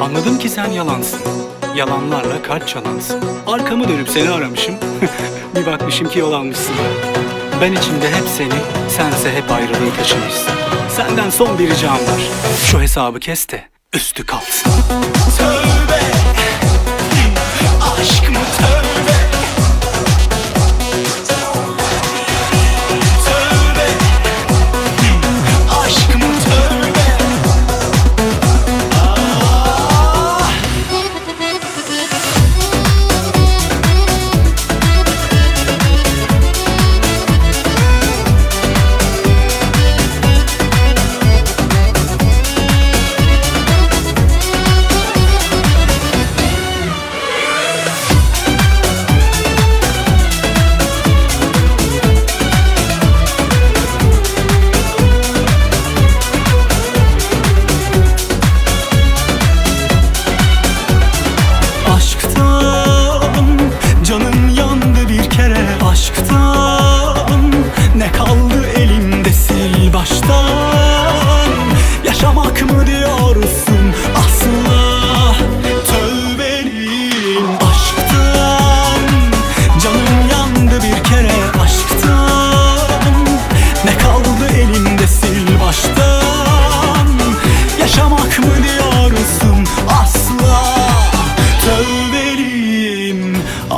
Anladım ki sen yalansın. Yalanlarla kalp çalansın. Arkamı dönüp seni aramışım. bir bakmışım ki yol almışsın. Ben içimde hep seni, sense hep ayrılığı taşımışsın. Senden son bir ricam var. Şu hesabı kes de üstü kalsın. Tövbe Aşk mı Tövbe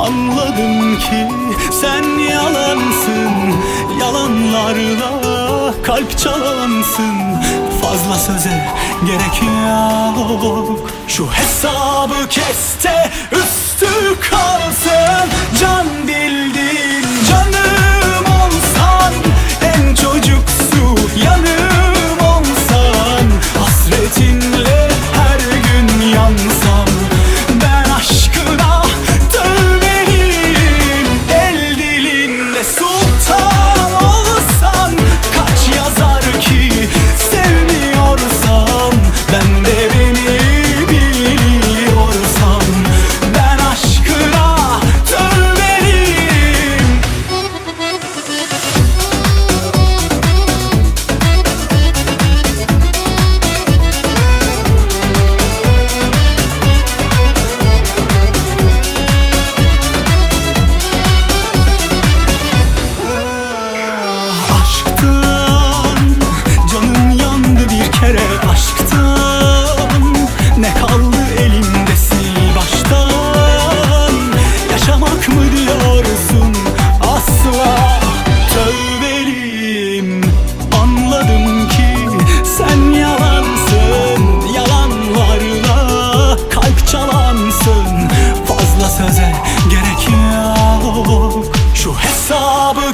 anladım ki sen yalansın. Yalanlarla kalp çalansın. Fazla söze gerek yok. Şu hesabı kes de üstü kalsın sultan olsan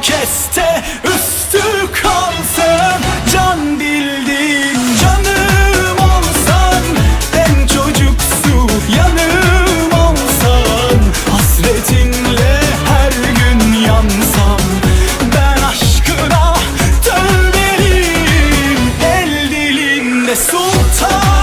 hesabı kes de üstü kalsın. Can bildin canım olsan En çocuksu yanım olsan Hasretinle her gün yansam. Ben aşkına tövbeliyim El dilinde sultan